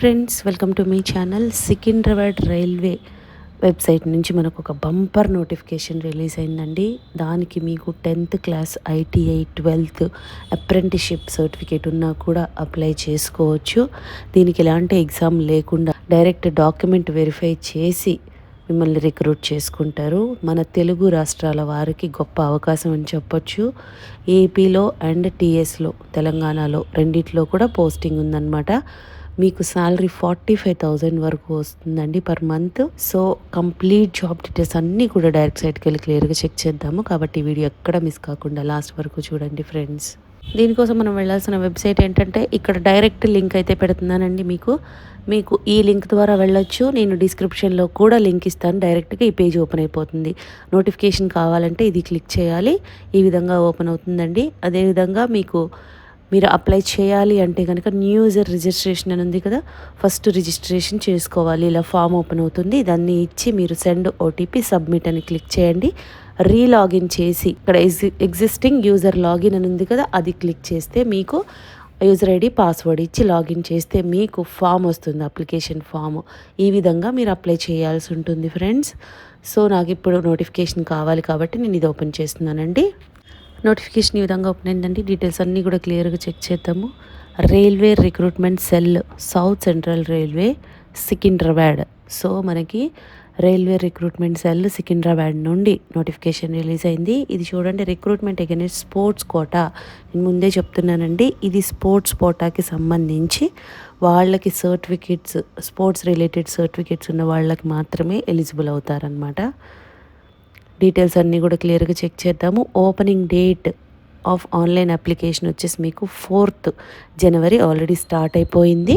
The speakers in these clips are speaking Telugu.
ఫ్రెండ్స్ వెల్కమ్ టు మీ ఛానల్ సికింద్రాబాద్ రైల్వే వెబ్సైట్ నుంచి మనకు ఒక బంపర్ నోటిఫికేషన్ రిలీజ్ అయిందండి. దానికి మీకు tenth class ITI twelfth apprenticeship certificate ఉన్నా కూడా అప్లై చేసుకోవచ్చు. దీనికి ఎలాంటి ఎగ్జామ్ లేకుండా డైరెక్ట్ డాక్యుమెంట్ వెరిఫై చేసి మిమ్మల్ని రిక్రూట్ చేసుకుంటారు. మన తెలుగు రాష్ట్రాల వారికి గొప్ప అవకాశం అని చెప్పొచ్చు. ఏపీలో అండ్ టీఎస్లో తెలంగాణలో రెండిట్లో కూడా పోస్టింగ్ ఉందన్నమాట. మీకు శాలరీ ఫార్టీ ఫైవ్ థౌజండ్ వరకు వస్తుందండి per month so complete job details అన్నీ కూడా డైరెక్ట్ సైట్కి వెళ్ళి క్లియర్గా చెక్ చేద్దాము. కాబట్టి వీడియో ఎక్కడ మిస్ కాకుండా లాస్ట్ వరకు చూడండి ఫ్రెండ్స్ దీనికోసం మనం వెళ్ళాల్సిన వెబ్సైట్ ఏంటంటే ఇక్కడ డైరెక్ట్ లింక్ అయితే పెడుతున్నానండి మీకు. మీకు ఈ లింక్ ద్వారా వెళ్ళొచ్చు. నేను డిస్క్రిప్షన్లో కూడా లింక్ ఇస్తాను. డైరెక్ట్గా ఈ పేజ్ ఓపెన్ అయిపోతుంది. నోటిఫికేషన్ కావాలంటే ఇది క్లిక్ చేయాలి. ఈ విధంగా ఓపెన్ అవుతుందండి. అదేవిధంగా మీకు మీరు అప్లై చేయాలి అంటే కనుక న్యూ యూజర్ రిజిస్ట్రేషన్ అని ఉంది కదా ఫస్ట్ రిజిస్ట్రేషన్ చేసుకోవాలి. ఇలా ఫామ్ ఓపెన్ అవుతుంది. దాన్ని ఇచ్చి మీరు సెండ్ ఓటీపీ సబ్మిట్ అని క్లిక్ చేయండి. రీలాగిన్ చేసి ఇక్కడ ఎగ్జిస్టింగ్ యూజర్ లాగిన్ అని ఉంది కదా అది క్లిక్ చేస్తే మీకు యూజర్ ఐడి పాస్వర్డ్ ఇచ్చి లాగిన్ చేస్తే మీకు ఫామ్ వస్తుంది అప్లికేషన్ ఫామ్ ఈ విధంగా మీరు అప్లై చేయాల్సి ఉంటుంది ఫ్రెండ్స్ సో నాకు ఇప్పుడు నోటిఫికేషన్ కావాలి కాబట్టి నేను ఇది ఓపెన్ చేస్తున్నానండి. నోటిఫికేషన్ ఈ విధంగా ఓపెన్ అయిందండి. డీటెయిల్స్ అన్నీ కూడా క్లియర్గా చెక్ చేద్దాము. Railway recruitment cell south central railway Secunderabad so మనకి రైల్వే రిక్రూట్మెంట్ సెల్ సికింద్రాబాద్ నుండి నోటిఫికేషన్ రిలీజ్ అయింది. ఇది చూడండి రిక్రూట్మెంట్ అగైన్ స్పోర్ట్స్ కోటా నేను ముందే చెప్తున్నానండి ఇది స్పోర్ట్స్ కోటాకి సంబంధించి వాళ్ళకి సర్టిఫికేట్స్ స్పోర్ట్స్ రిలేటెడ్ సర్టిఫికేట్స్ ఉన్న వాళ్ళకి మాత్రమే ఎలిజిబుల్ అవుతారనమాట డీటెయిల్స్ అన్నీ కూడా క్లియర్గా చెక్ చేద్దాము. Opening date of online application వచ్చేసి మీకు ఫోర్త్ జనవరి ఆల్రెడీ స్టార్ట్ అయిపోయింది.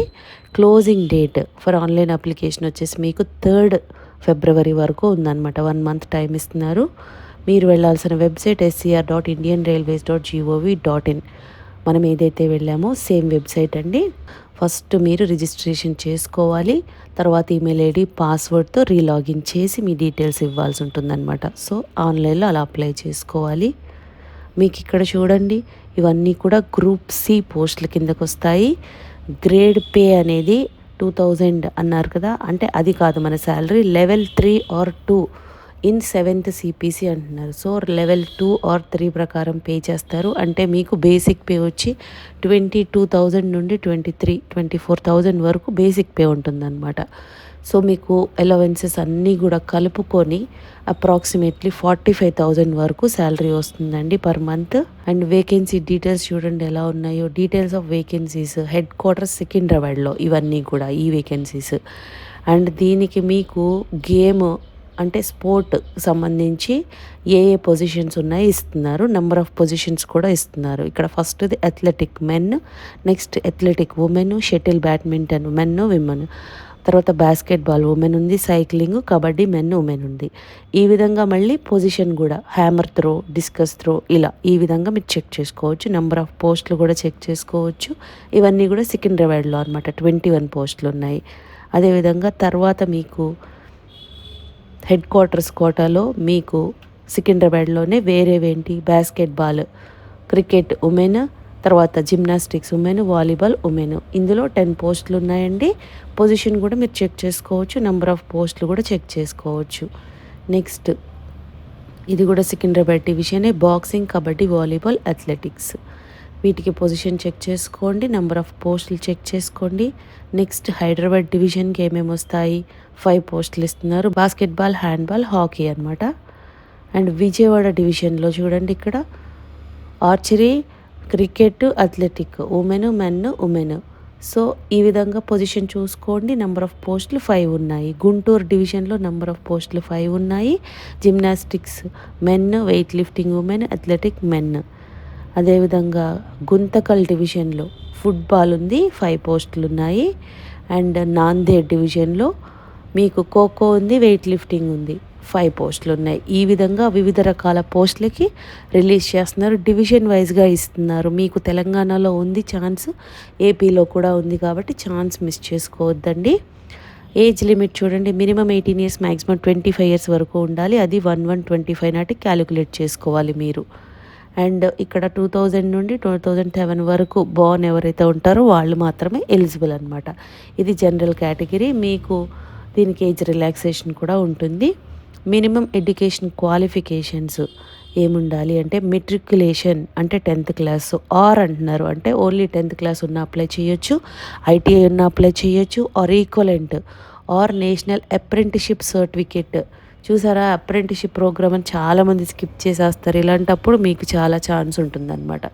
Closing date for online application వచ్చేసి మీకు థర్డ్ ఫిబ్రవరి వరకు ఉందన్నమాట. వన్ మంత్ టైం ఇస్తున్నారు. మీరు వెళ్ళాల్సిన website SCR dot Indian railways dot gov dot in. మనం ఏదైతే వెళ్ళామో సేమ్ వెబ్సైట్ అండి. ఫస్ట్ మీరు రిజిస్ట్రేషన్ చేసుకోవాలి. తర్వాత ఈమెయిల్ ఐడి పాస్వర్డ్తో రీలాగిన్ చేసి మీ డీటెయిల్స్ ఇవ్వాల్సి ఉంటుందన్నమాట. సో ఆన్లైన్లో అలా అప్లై చేసుకోవాలి. మీకు ఇక్కడ చూడండి. ఇవన్నీ కూడా గ్రూప్ సి పోస్టుల కిందకు వస్తాయి గ్రేడ్ పే అనేది టూ థౌజండ్ అన్నారు కదా. అంటే అది కాదు మన salary. Level three or two in seventh CPC అంటున్నారు. So level two or three ప్రకారం పే చేస్తారు. అంటే మీకు బేసిక్ పే వచ్చి ట్వంటీ టూ థౌజండ్ నుండి twenty three twenty four thousand వరకు బేసిక్ పే ఉంటుందన్నమాట. సో మీకు అలవెన్సెస్ అన్నీ కూడా కలుపుకొని అప్రాక్సిమేట్లీ ఫార్టీ ఫైవ్ థౌజండ్ వరకు శాలరీ వస్తుందండి per month and vacancy details చూడండి ఎలా ఉన్నాయో. Details of vacancies headquarters సికింద్రాబాద్లో ఇవన్నీ కూడా ఈ వేకెన్సీస్ అండ్ దీనికి మీకు గేమ్ అంటే స్పోర్ట్ సంబంధించి ఏ ఏ పొజిషన్స్ ఉన్నాయి ఇస్తున్నారు. నెంబర్ ఆఫ్ పొజిషన్స్ కూడా ఇస్తున్నారు. ఇక్కడ ఫస్ట్ది athletic men next athletic women shuttle badminton men women తర్వాత బాస్కెట్బాల్ ఉమెన్ ఉంది సైక్లింగ్ కబడ్డీ మెన్ ఉమెన్ ఉంది. ఈ విధంగా మళ్ళీ పొజిషన్ కూడా హ్యామర్ త్రో డిస్కస్ త్రో ఇలా ఈ విధంగా మీరు చెక్ చేసుకోవచ్చు. నెంబర్ ఆఫ్ పోస్టులు కూడా చెక్ చేసుకోవచ్చు. ఇవన్నీ కూడా సికింద్రాబాద్లో అనమాట ట్వంటీ వన్ పోస్టులు ఉన్నాయి. అదేవిధంగా తర్వాత మీకు హెడ్ క్వార్టర్స్ కోటాలో మీకు సికింద్రాబాద్లోనే వేరేవేంటి? బాస్కెట్బాల్ క్రికెట్ ఉమెన్ తర్వాత జిమ్నాస్టిక్స్ ఉమెన్ వాలీబాల్ ఉమెన్. ఇందులో టెన్ పోస్టులు ఉన్నాయండి. పొజిషన్ కూడా మీరు చెక్ చేసుకోవచ్చు. నెంబర్ ఆఫ్ పోస్టులు కూడా చెక్ చేసుకోవచ్చు. నెక్స్ట్ ఇది కూడా Secunderabad డివిజనే. Boxing kabaddi volleyball athletics. వీటికి పొజిషన్ చెక్ చేసుకోండి నెంబర్ ఆఫ్ పోస్టులు చెక్ చేసుకోండి. నెక్స్ట్ హైదరాబాద్ డివిజన్కి ఏమేమి వస్తాయి? ఫైవ్ పోస్టులు ఇస్తున్నారు. బాస్కెట్బాల్ హ్యాండ్బాల్ హాకీ అనమాట అండ్ విజయవాడ డివిజన్లో చూడండి ఇక్కడ. Archery cricket athletic women men women so ఈ విధంగా పొజిషన్ చూసుకోండి. నెంబర్ ఆఫ్ పోస్టులు ఫైవ్ ఉన్నాయి. గుంటూరు డివిజన్లో నెంబర్ ఆఫ్ పోస్టులు ఫైవ్ ఉన్నాయి. Gymnastics men weightlifting women athletic men అదేవిధంగా గుంతకల్ డివిజన్లో ఫుట్బాల్ ఉంది ఫైవ్ పోస్టులు ఉన్నాయి అండ్ నాందేడ్ డివిజన్లో మీకు ఖోఖో ఉంది వెయిట్ లిఫ్టింగ్ ఉంది ఫైవ్ పోస్టులు ఉన్నాయి ఈ విధంగా వివిధ రకాల పోస్టులకి రిలీజ్ చేస్తున్నారు. డివిజన్ వైజ్గా ఇస్తున్నారు. మీకు తెలంగాణలో ఉంది ఛాన్స్ ఏపీలో కూడా ఉంది కాబట్టి ఛాన్స్ మిస్ చేసుకోవద్దండి. ఏజ్ లిమిట్ చూడండి minimum eighteen years maximum twenty five years వరకు ఉండాలి. అది వన్ వన్ ట్వంటీ ఫైవ్ నాటికి క్యాలిక్యులేట్ చేసుకోవాలి మీరు. అండ్ ఇక్కడ టూ థౌజండ్ నుండి టూ థౌజండ్ సెవెన్ వరకు బోర్న్ ఎవరైతే ఉంటారో వాళ్ళు మాత్రమే ఎలిజిబుల్ అనమాట ఇది జనరల్ కేటగిరీ. మీకు దీనికి ఏజ్ రిలాక్సేషన్ కూడా ఉంటుంది. మినిమం ఎడ్యుకేషన్ క్వాలిఫికేషన్స్ ఏముండాలి అంటే మెట్రికులేషన్ అంటే టెన్త్ క్లాస్ ఆర్ అంటున్నారు. అంటే ఓన్లీ టెన్త్ క్లాస్ ఉన్న అప్లై చేయొచ్చు ఐటీఐ ఉన్న అప్లై చేయొచ్చు or equivalent or national apprenticeship certificate చూసారా అప్రెంటిషిప్ ప్రోగ్రామ్ అని చాలామంది స్కిప్ చేసేస్తారు. ఇలాంటప్పుడు మీకు చాలా ఛాన్స్ ఉంటుందన్నమాట.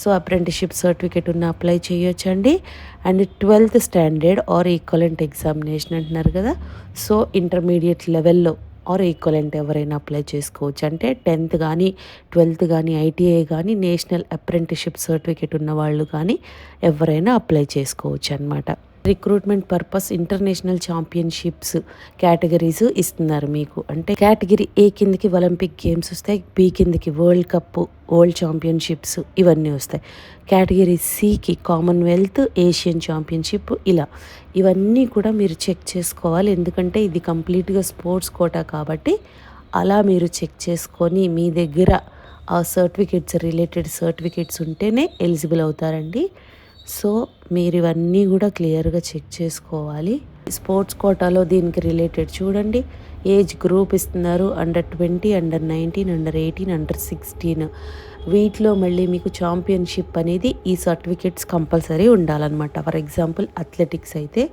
సో అప్రెంటిషిప్ సర్టిఫికేట్ ఉన్న అప్లై చేయొచ్చండి. And twelfth standard or equivalent examination అంటున్నారు కదా. సో ఇంటర్మీడియట్ లెవెల్లో ఆర్ ఈక్వలెంట్ ఎవరైనా అప్లై చేసుకోవచ్చు. అంటే టెన్త్ కానీ ట్వెల్త్ కానీ ఐటీఐ కానీ నేషనల్ అప్రెంటిషిప్ సర్టిఫికేట్ ఉన్న వాళ్ళు కానీ ఎవరైనా అప్లై చేసుకోవచ్చు అనమాట recruitment purpose international championships categories ఇస్తున్నారు మీకు. అంటే కేటగిరీ ఏ కిందకి ఒలింపిక్ గేమ్స్ వస్తాయి బి కిందకి వరల్డ్ కప్ వరల్డ్ ఛాంపియన్షిప్స్ ఇవన్నీ వస్తాయి. కేటగిరీ సికి కామన్వెల్త్ ఏషియన్ ఛాంపియన్షిప్ ఇలా. ఇవన్నీ కూడా మీరు చెక్ చేసుకోవాలి. ఎందుకంటే ఇది కంప్లీట్గా స్పోర్ట్స్ కోటా కాబట్టి అలా మీరు చెక్ చేసుకొని మీ దగ్గర ఆ సర్టిఫికేట్స్ రిలేటెడ్ సర్టిఫికేట్స్ ఉంటేనే ఎలిజిబుల్ అవుతారండి. సో మీరు ఇవన్నీ కూడా క్లియర్గా చెక్ చేసుకోవాలి. స్పోర్ట్స్ కోటాలో దీనికి రిలేటెడ్ చూడండి. ఏజ్ గ్రూప్ ఇస్తున్నారు. Under twenty under nineteen under eighteen under sixteen. వీటిలో మళ్ళీ మీకు ఛాంపియన్షిప్ అనేది ఈ సర్టిఫికేట్స్ కంపల్సరీ ఉండాలన్నమాట. ఫర్ ఎగ్జాంపుల్ అథ్లెటిక్స్ అయితే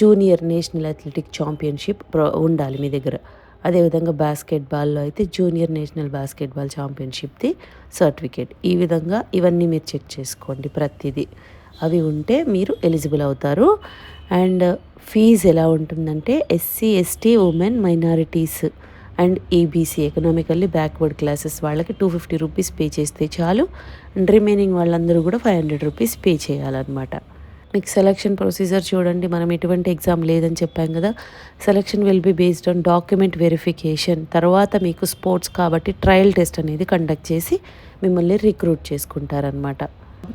జూనియర్ నేషనల్ అథ్లెటిక్ ఛాంపియన్షిప్ ఉండాలి మీ దగ్గర. అదేవిధంగా బాస్కెట్బాల్లో అయితే జూనియర్ నేషనల్ బాస్కెట్బాల్ ఛాంపియన్షిప్ది సర్టిఫికేట్ ఈ విధంగా ఇవన్నీ మీరు చెక్ చేసుకోండి ప్రతిదీ. అవి ఉంటే మీరు ఎలిజిబుల్ అవుతారు. అండ్ ఫీజు ఎలా ఉంటుందంటే SC ST women minorities and EBC economically backward classes వాళ్ళకి టూ ఫిఫ్టీ రూపీస్ పే చేస్తే చాలు. అండ్ రిమైనింగ్ వాళ్ళందరూ కూడా ఫైవ్ హండ్రెడ్ రూపీస్ పే చేయాలన్నమాట. మీకు సెలక్షన్ ప్రొసీజర్ చూడండి మనం ఎటువంటి ఎగ్జామ్ లేదని చెప్పాం కదా. Selection will be based on document verification తర్వాత మీకు స్పోర్ట్స్ కాబట్టి ట్రయల్ టెస్ట్ అనేది కండక్ట్ చేసి మిమ్మల్ని రిక్రూట్ చేసుకుంటారనమాట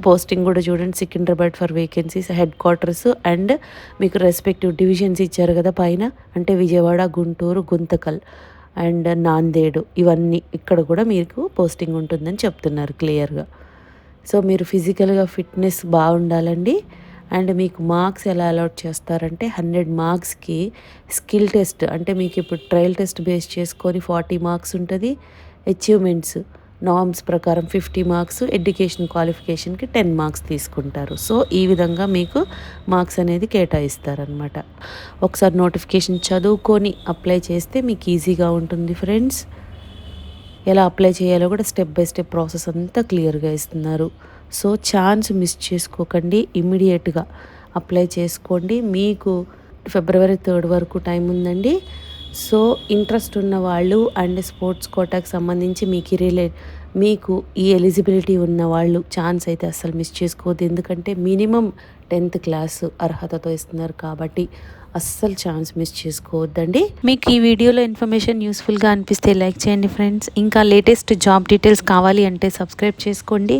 పోస్టింగ్ కూడా చూడండి Secunderabad for vacancies headquarters and మీకు రెస్పెక్టివ్ డివిజన్స్ ఇచ్చారు కదా పైన అంటే విజయవాడ గుంటూరు గుంతకల్ అండ్ నాందేడు. ఇవన్నీ ఇక్కడ కూడా మీకు పోస్టింగ్ ఉంటుందని చెప్తున్నారు క్లియర్గా సో మీరు ఫిజికల్గా ఫిట్నెస్ బాగుండాలండి. అండ్ మీకు మార్క్స్ ఎలా అలాట్ చేస్తారంటే హండ్రెడ్ మార్క్స్కి స్కిల్ టెస్ట్ అంటే మీకు ఇప్పుడు ట్రయల్ టెస్ట్ బేస్ చేసుకొని ఫార్టీ మార్క్స్ ఉంటుంది. అచీవ్మెంట్స్ నామ్స్ ప్రకారం ఫిఫ్టీ మార్క్స్ ఎడ్యుకేషన్ క్వాలిఫికేషన్కి టెన్ మార్క్స్ తీసుకుంటారు. సో ఈ విధంగా మీకు మార్క్స్ అనేది కేటాయిస్తారనమాట ఒకసారి నోటిఫికేషన్ చదువుకొని అప్లై చేస్తే మీకు ఈజీగా ఉంటుంది ఫ్రెండ్స్. ఎలా అప్లై చేయాలో కూడా స్టెప్ బై స్టెప్ ప్రాసెస్ అంతా క్లియర్గా ఇస్తున్నారు. సో ఛాన్స్ మిస్ చేసుకోకండి ఇమ్మీడియట్గా అప్లై చేసుకోండి. మీకు ఫిబ్రవరి థర్డ్ వరకు టైం ఉందండి. సో ఇంట్రెస్ట్ ఉన్న వాళ్ళు అండ్ స్పోర్ట్స్ కోటాకు సంబంధించి మీకు రిలే మీకు ఈ ఎలిజిబిలిటీ ఉన్న వాళ్ళు ఛాన్స్ అయితే అస్సలు మిస్ చేసుకోవద్దు. ఎందుకంటే మినిమం టెన్త్ క్లాస్ అర్హతతో ఇస్తున్నారు కాబట్టి అస్సలు ఛాన్స్ మిస్ చేసుకోవద్దండి. మీకు ఈ వీడియోలో ఇన్ఫర్మేషన్ యూస్ఫుల్గా అనిపిస్తే లైక్ చేయండి ఫ్రెండ్స్. ఇంకా లేటెస్ట్ జాబ్ డీటెయిల్స్ కావాలి అంటే సబ్స్క్రైబ్ చేసుకోండి.